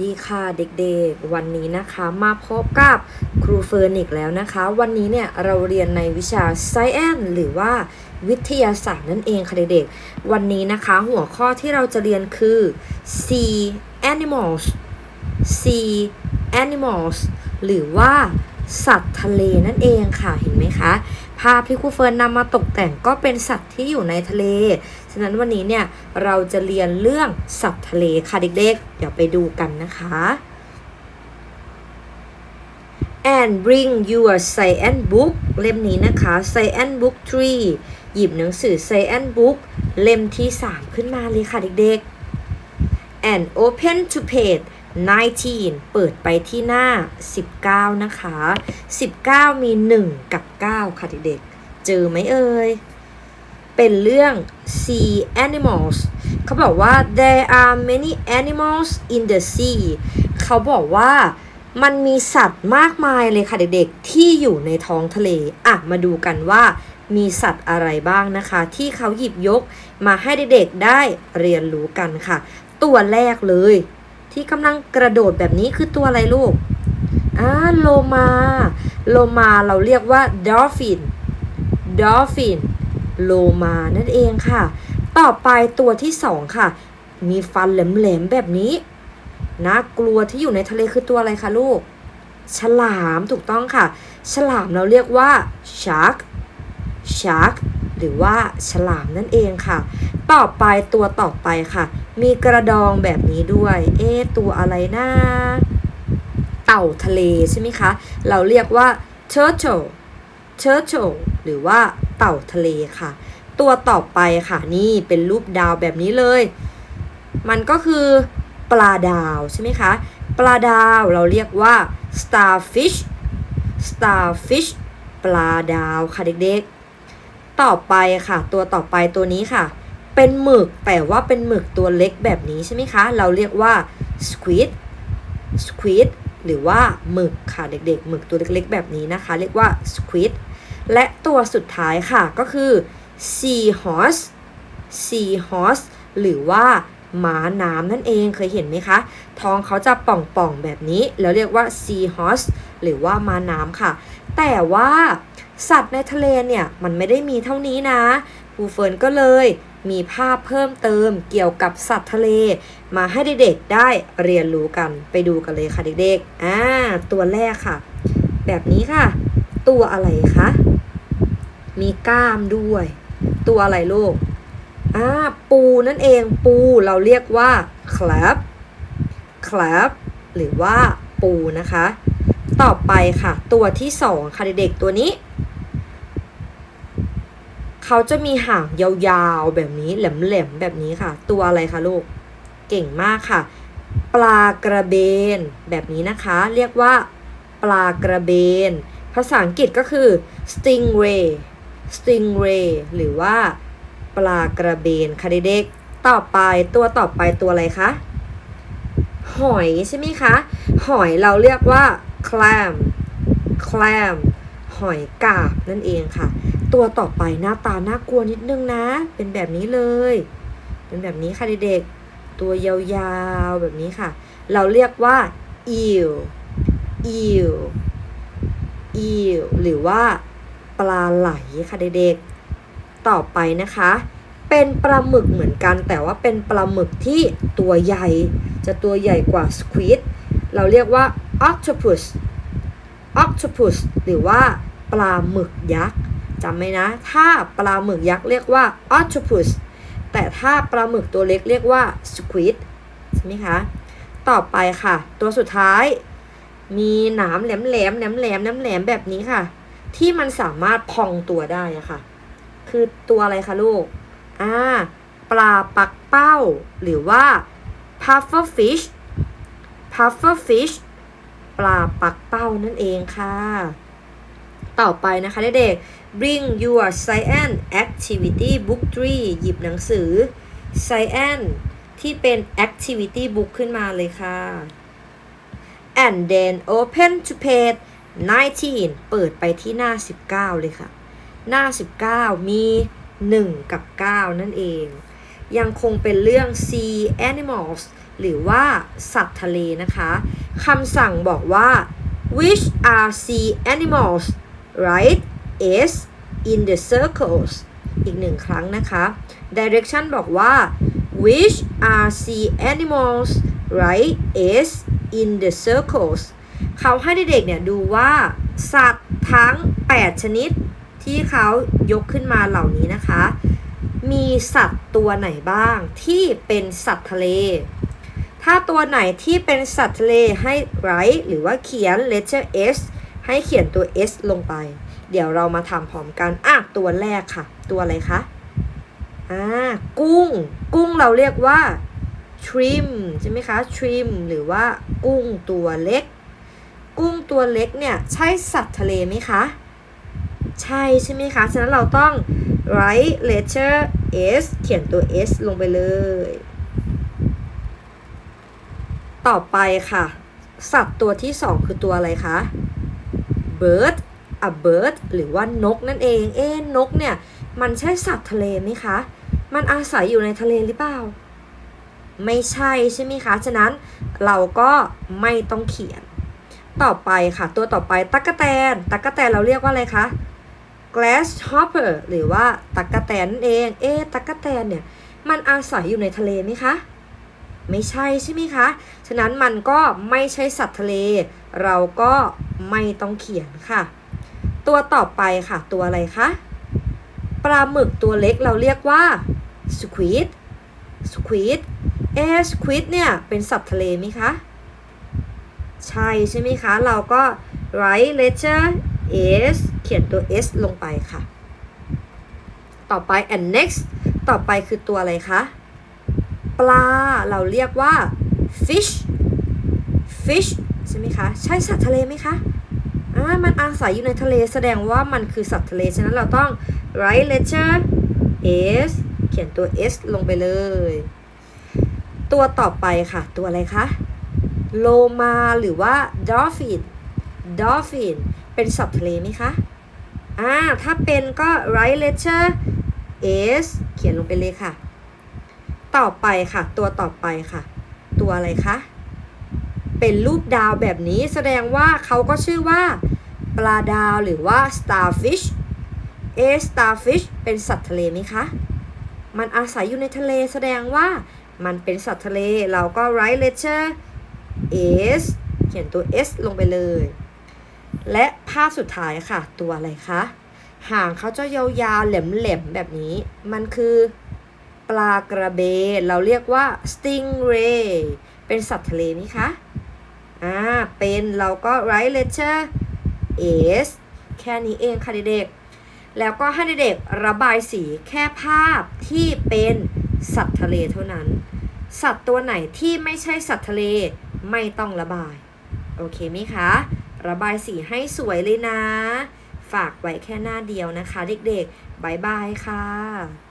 ดีค่ะเด็กๆ วันนี้นะคะมาพบกับครูเฟิร์นอีกแล้วนะคะ วันนี้เนี่ยเราเรียนในวิชา Science หรือว่าวิทยาศาสตร์นั่นเองค่ะเด็กๆ วันนี้นะคะหัวข้อที่เราจะเรียนคือ Sea Animals Sea Animals หรือว่าสัตว์ทะเลนั่นเองค่ะเห็นไหมคะ ภาพที่ครูเฟิร์นนำมาตกแต่งก็เป็นสัตว์ที่อยู่ในทะเล ฉะนั้นวันนี้เนี่ยเราจะเรียนเรื่องสัตว์ทะเลค่ะเด็กๆ เดี๋ยวไปดูกันนะคะ and bring your science book เล่มนี้นะคะ science book 3 หยิบหนังสือ science book เล่มที่ 3 ขึ้นมาเลยค่ะเด็กๆ and open to page 19 เปิดไปที่หน้า 19 นะคะ 19 มี 1 กับ 9 ค่ะเด็กๆ เจอไหมเอ่ย เป็นเรื่อง sea animals เขาบอกว่า there are many animals in the sea เขาบอกว่ามันมีสัตว์มากมายเลยค่ะเด็กๆ ที่อยู่ในท้องทะเล อะ มาดูกันว่ามีสัตว์อะไรบ้างนะคะ ที่เขาหยิบยกมาให้เด็กๆได้เรียนรู้กันค่ะ ตัวแรกเลย ที่กำลังกระโดดแบบนี้คือตัวอะไรลูกอ่าโลมา โลมาเราเรียกว่า dolphin dolphin โลมานั่นเองค่ะ ต่อไปตัวที่สองค่ะ มีฟันแหลมๆแบบนี้น่ากลัวที่อยู่ในทะเลคือตัวอะไรคะลูก ฉลามถูกต้องค่ะ ฉลามเราเรียกว่า shark shark หรือว่าฉลามนั่นเองค่ะ ต่อไปตัวต่อไปค่ะ มีกระดองแบบนี้ด้วย เอ๊ะตัวอะไรนะเต่าทะเลใช่ไหมคะ เราเรียกว่า turtle turtle หรือว่าเต่าทะเลค่ะ ตัวต่อไปค่ะนี่เป็นรูปดาวแบบนี้เลย มันก็คือปลาดาวใช่ไหมคะ ปลาดาวเราเรียกว่า starfish starfish ปลาดาวค่ะเด็กๆ ต่อไปค่ะ ตัวต่อไปตัวนี้ค่ะ เป็นหมึกแต่ว่าเป็นหมึกตัวเล็กแบบนี้ใช่ไหมคะ เราเรียกว่า squid squid หรือว่าหมึกค่ะเด็กๆหมึกตัวเล็กๆ แบบนี้นะคะ เรียกว่า squid และตัวสุดท้ายค่ะก็คือ sea horse sea horse หรือว่าม้าน้ำนั่นเองเคยเห็นไหมคะ ท้องเขาจะป่องๆแบบนี้ แล้วเรียกว่า sea horse หรือว่าม้าน้ำค่ะ แต่ว่าสัตว์ในทะเลเนี่ย มันไม่ได้มีเท่านี้นะครูเฟิร์นก็เลย มีภาพเพิ่มเติมเกี่ยวกับสัตว์ทะเล มาให้เด็กๆได้เรียนรู้กันไปดูกันเลยค่ะเด็กๆอ่าตัวแรกค่ะ แบบนี้ค่ะ ตัวอะไรคะมีกล้ามด้วย ตัวอะไรลูกอ่าปูนั่นเองปูเราเรียกว่า crab crab หรือว่าปูนะคะ ต่อไปค่ะ ตัวที่สองค่ะเด็กๆตัวนี้ เขาจะมีหางยาวๆแบบนี้แหลมๆแบบนี้ค่ะ ตัวอะไรคะลูก เก่งมากค่ะ ปลากระเบน แบบนี้นะคะ เรียกว่า ปลากระเบน ภาษาอังกฤษก็คือ stingray stingray หรือว่า ปลากระเบนค่ะเด็กๆต่อไปตัวต่อไปตัวอะไรคะหอยใช่ไหมคะ หอยเราเรียกว่า clam clam หอยกาบนั่นเองค่ะ ตัวต่อไปหน้าตาน่ากลัวนิดนึงนะ เป็นแบบนี้เลย เป็นแบบนี้ค่ะเด็กๆ ตัวยาวๆแบบนี้ค่ะ เราเรียกว่า eel eel eel หรือว่าปลาไหลค่ะเด็กๆ ต่อไปนะคะ เป็นปลาหมึกเหมือนกันแต่ว่าเป็นปลาหมึกที่ตัวใหญ่ จะตัวใหญ่กว่า squid เราเรียกว่า octopus octopus หรือว่าปลาหมึกยักษ์ จำไหมนะ ถ้าปลาหมึกยักษ์เรียกว่า octopus แต่ถ้าปลาหมึกตัวเล็กเรียกว่า squid ใช่ไหมคะ ต่อไปค่ะ ตัวสุดท้าย มีหนามแหลมแหลมแหลมแหลมแหลมแหลมแบบนี้ค่ะ ที่มันสามารถพองตัวได้ะค่ะ คือตัวอะไรคะลูก อ่า ปลาปักเป้า หรือว่า puffer fish puffer fish ปลาปักเป้านั่นเองค่ะ ต่อไปนะคะเด็กๆ bring your science activity book 3 หยิบหนังสือ science ที่เป็น activity book ขึ้นมาเลยค่ะ and then open to page 19 เปิดไปที่หน้า 19 เลยค่ะ หน้า 19 มี 1 กับ 9 นั่นเอง ยังคงเป็นเรื่อง sea animals หรือว่าสัตว์ทะเลนะคะคำสั่งบอกว่า which are sea animals right is in the circles อีกหนึ่งครั้งนะคะ direction บอกว่า which are sea animals right is in the circles เขาให้เด็กๆเนี่ยดูว่า สัตว์ทั้ง 8 ชนิด ที่เขายกขึ้นมาเหล่านี้นะคะ มีสัตว์ตัวไหนบ้างที่เป็นสัตว์ทะเล ถ้าตัวไหนที่เป็นสัตว์ทะเลให้ write หรือว่าเขียน letter S ให้เขียนตัว S ลงไป เดี๋ยวเรามาทำพร้อมกันอะตัวแรกค่ะ ตัวอะไรคะอ่ากุ้ง กุ้งเราเรียกว่า trim ใช่ไหมคะ trim หรือว่ากุ้งตัวเล็ก กุ้งตัวเล็กเนี่ยใช่สัตว์ทะเลไหมคะ ใช่ใช่ไหมคะ ฉะนั้นเราต้อง write letter S เขียนตัว S ลงไปเลย ต่อไปค่ะ สัตว์ตัวที่สองคือตัวอะไรคะ bird a bird หรือว่านกนั่นเอง เอ๊ะนกเนี่ย มันใช่สัตว์ทะเลไหมคะ มันอาศัยอยู่ในทะเลหรือเปล่า ไม่ใช่ใช่ไหมคะ ฉะนั้นเราก็ไม่ต้องเขียน ต่อไปค่ะ ตัวต่อไปตั๊กแตนตั๊กแตนเราเรียกว่าอะไรคะ grasshopper หรือว่าตั๊กแตนนั่นเอง เอ๊ะตั๊กแตนเนี่ย มันอาศัยอยู่ในทะเลไหมคะไม่ใช่ใช่ไหมคะ ฉะนั้นมันก็ไม่ใช่สัตว์ทะเล เราก็ไม่ต้องเขียนค่ะ ตัวต่อไปค่ะตัวอะไรคะปลาหมึกตัวเล็กเราเรียกว่า squid squid เอ๊ะ squid เนี่ยเป็นสัตว์ทะเลไหมคะใช่ใช่ไหมคะ เราก็ write letter s เขียนตัว s ลงไปค่ะ ต่อไป and next ต่อไปคือตัวอะไรคะ ปลา เราเรียกว่า fish fish ใช่ไหมคะ ใช่สัตว์ทะเลไหมคะ อ่ามันอาศัยอยู่ในทะเลแสดงว่ามันคือสัตว์ทะเล ฉะนั้นเราต้อง write letter s เขียนตัว s ลงไปเลย ตัวต่อไปค่ะ ตัวอะไรคะ โลมาหรือว่า dolphin dolphin เป็นสัตว์ทะเลไหมคะ อ่า ถ้าเป็นก็ write letter s เขียนลงไปเลยค่ะ ต่อไปค่ะ ตัวต่อไปค่ะ ตัวอะไรคะ เป็นรูปดาวแบบนี้ แสดงว่าเขาก็ชื่อว่าปลาดาวหรือว่า starfish เอ starfish เป็นสัตว์ทะเลไหมคะ มันอาศัยอยู่ในทะเลแสดงว่ามันเป็นสัตว์ทะเล เราก็ write letter s เขียนตัว s ลงไปเลย และภาพสุดท้ายค่ะ ตัวอะไรคะ หางเขาจะยาวๆ แหลมๆ แบบนี้ มันคือปลากระเบนเราเรียกว่า stingray เป็นสัตว์ทะเลไหมคะ อ่า เป็นเราก็ write letter is แค่นี้เองค่ะเด็กๆ แล้วก็ให้เด็กๆระบายสีแค่ภาพที่เป็นสัตว์ทะเลเท่านั้น สัตว์ตัวไหนที่ไม่ใช่สัตว์ทะเลไม่ต้องระบาย โอเคไหมคะ ระบายสีให้สวยเลยนะ ฝากไว้แค่หน้าเดียวนะคะ เด็กๆบายบายค่ะ